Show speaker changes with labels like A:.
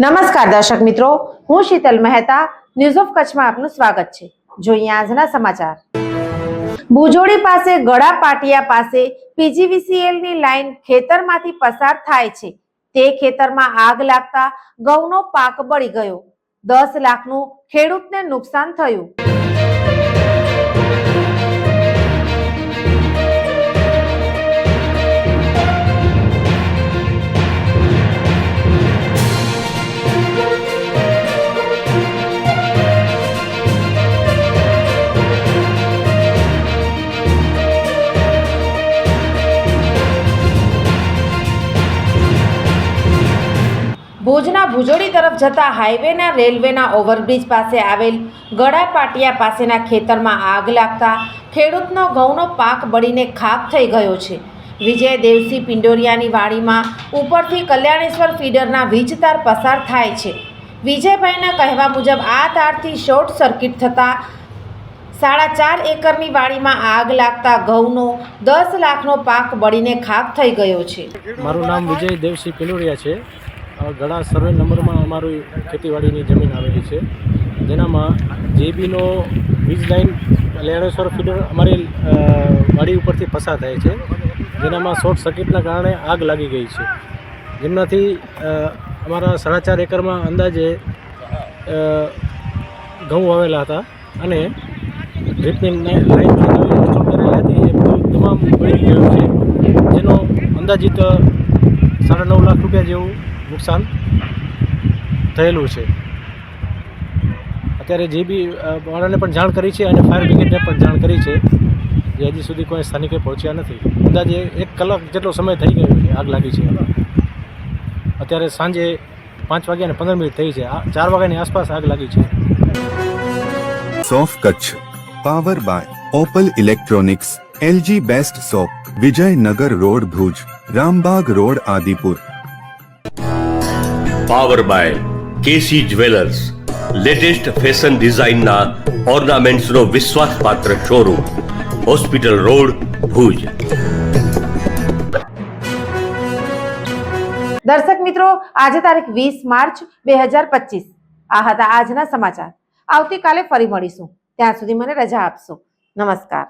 A: નમસ્કાર દર્શક મિત્રો, હું શીતલ મહેતા ન્યૂઝ ઓફ કચ્છમાં આપનું સ્વાગત છે. જોઈએ આજના સમાચાર. ભુજોડી પાસે ગળા પાટિયા પાસે પીજીવીસીએલની લાઈન ખેતરમાંથી પસાર થાય છે. તે ખેતરમાં આગ લાગતા ઘઉંનો પાક બળી ગયો. દસ લાખનું ખેડૂતને નુકસાન થયું. ભુજના ભુજોડી તરફ જતા હાઈવેના રેલવેના ઓવરબ્રિજ પાસે આવેલ ગળા પાટિયા પાસેના ખેતરમાં આગ લાગતા ખેડૂતનો ઘઉંનો પાક બળીને ખાક થઈ ગયો છે. વિજય દેવસિંહ પિંડોરિયાની વાડીમાં ઉપરથી કલ્યાણેશ્વર ફીડરના વીજ તાર પસાર થાય છે. વિજયભાઈના કહેવા મુજબ આ તારથી શોર્ટ સર્કિટ થતાં સાડા ચાર એકરની વાડીમાં આગ લાગતા ઘઉંનો દસ લાખનો પાક બળીને ખાક થઈ ગયો છે.
B: મારું નામ વિજય દેવસિંહ પિલુરિયા છે. ગળા સર્વે નંબરમાં અમારી ખેતીવાડીની જમીન આવેલી છે. જેનામાં જેબીનો વીજ લાઈન લેણેશ્વર ફીડર અમારી વાડી ઉપરથી પસાર થાય છે. જેનામાં શોર્ટ સર્કિટના કારણે આગ લાગી ગઈ છે. જેમનાથી અમારા સાડા ચાર એકરમાં અંદાજે ઘઉં વાવેલા હતા અને ડ્રીપની ઇન્સ્ટોલ કરેલી હતી. એ તમામ બળી ગયું છે. જેનો અંદાજિત સાડા નવ લાખ રૂપિયા જેવું નુકસાન થયેલું છે. અત્યારે જે બી વાળાને પણ જાણ કરી છે અને ફાયર બ્રિગેડને પણ જાણ કરી છે જે હજી સુધી કોઈ સ્થાનિકે પહોંચ્યા નથી. અંદાજે એક કલાક જેટલો સમય થઈ ગયો છે, આગ લાગી છે. અત્યારે સાંજે પાંચ વાગ્યા ને પંદર મિનિટ થઈ છે. ચાર વાગ્યાની આસપાસ આગ લાગી છે.
C: સોફ Kutch, power by Opal electronics, LG best shop, Vijaynagar road Bhuj, Rambagh road Adipur.
D: Power by KC jewellers latest fashion ડિઝાઇનના ઓર્નામેન્ટ્સનો વિશ્વાસપાત્ર શોરૂમ હોસ્પિટલ રોડ ભુજ
A: દર્શક મિત્રો, આજે તારીખ વીસ માર્ચ બે હજાર પચીસ. આ હતા આજના સમાચાર. આવતીકાલે ફરી મળીશું. ત્યાં સુધી મને રજા આપશો. નમસ્કાર.